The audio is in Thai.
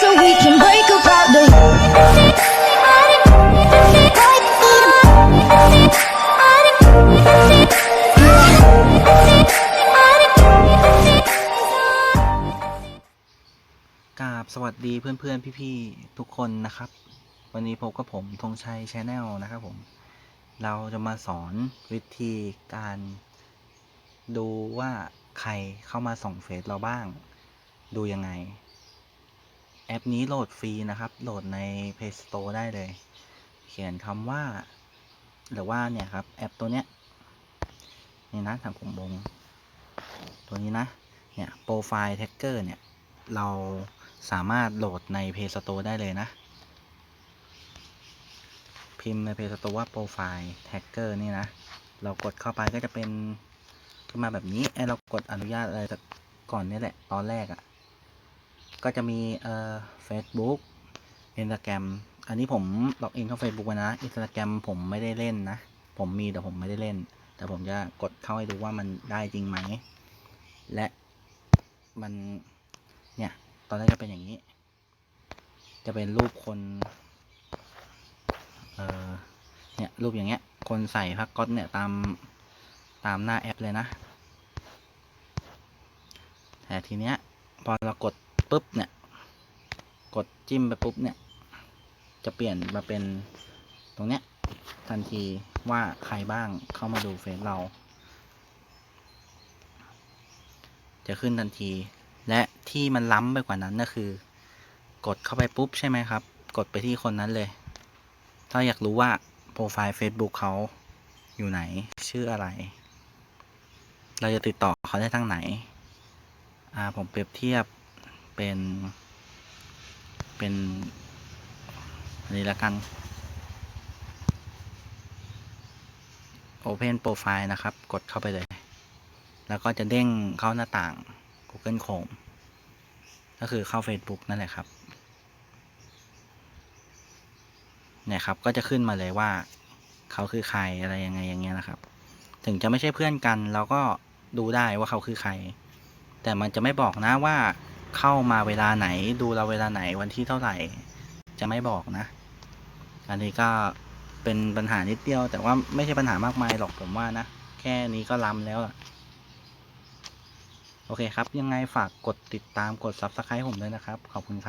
so we can break apart the. กราบสวัสดีเพื่อน ๆ พี่ ๆ ทุกคนนะครับ วันนี้พบกับผมธงชัยชาแนลนะครับผม เราจะมาสอนวิธีการดูว่าใครเข้ามาส่องเฟซเราบ้าง ดูยังไง แอปนี้โหลดฟรีนะครับ โหลดใน Play Store ได้เลย เขียนคำว่า หรือว่าเนี่ยครับ แอปตัวเนี้ย นี่นะทางผมบงตัวนี้นะ เนี่ยโปรไฟล์แท็กเกอร์เนี่ย เราสามารถโหลดใน Play Store ได้เลยนะ พิมพ์ใน Play Store ว่าโปรไฟล์แท็กเกอร์นี่นะ เรากดเข้าไปก็จะเป็นขึ้นมาแบบนี้ไอเรากดอนุญาตอะไรก่อนนี่แหละ ตอนแรกอะ่ะ ก็จะมีเอ่อ Facebook Instagram อันนี้ผมล็อกอินเข้า Facebook ไว้นะ Instagram ผมไม่ได้เล่นนะ ผมมีแต่ผมไม่ได้เล่น แต่ผมจะกดเข้าให้ดูว่ามันได้จริงไหม และมัน เนี่ย ตอนแรกจะเป็นอย่างนี้ จะเป็นรูปคนเออเนี่ยรูปอย่างเงี้ย คนใส่พักก๊อตเนี่ยตามตามหน้าแอปเลยนะ แต่ทีเนี้ยพอเรากด ปุ๊บเนี่ย กดจิ้มไปปุ๊บเนี่ย จะเปลี่ยนมาเป็นตรงเนี้ย ทันทีว่าใครบ้างเข้ามาดูเฟซเรา จะขึ้นทันที และที่มันล้ำไปกว่านั้นก็คือ กดเข้าไปปุ๊บใช่ไหมครับ กดไปที่คนนั้นเลย ถ้าอยากรู้ว่าโปรไฟล์ Facebook เขาอยู่ไหนชื่ออะไร เราจะติดต่อเขาได้ทางไหน อ่า ผมเปรียบเทียบ เป็น เป็นอันนี้ละกัน Open Profile นะครับ กดเข้าไปเลย แล้วก็จะเด้งเข้าหน้าต่าง Google Chrome ก็คือเข้า Facebook นั่นแหละครับ เนี่ยครับ ก็จะขึ้นมาเลยว่า เขาคือใครอะไรยังไงอย่างเงี้ยนะครับ ถึงจะไม่ใช่เพื่อนกัน เราก็ดูได้ว่าเขาคือใคร แต่มันจะไม่บอกนะว่า เข้ามาเวลาไหน ดูเราเวลาไหนวันที่เท่าไหร่ จะไม่บอกนะ อันนี้ก็เป็นปัญหานิดเดียว แต่ว่าไม่ใช่ปัญหามากมายหรอกผมว่านะ แค่นี้ก็ล้ำแล้วล่ะ โอเคครับ ยังไงฝากกดติดตามกด Subscribe ผมด้วยนะครับ ขอบคุณครับ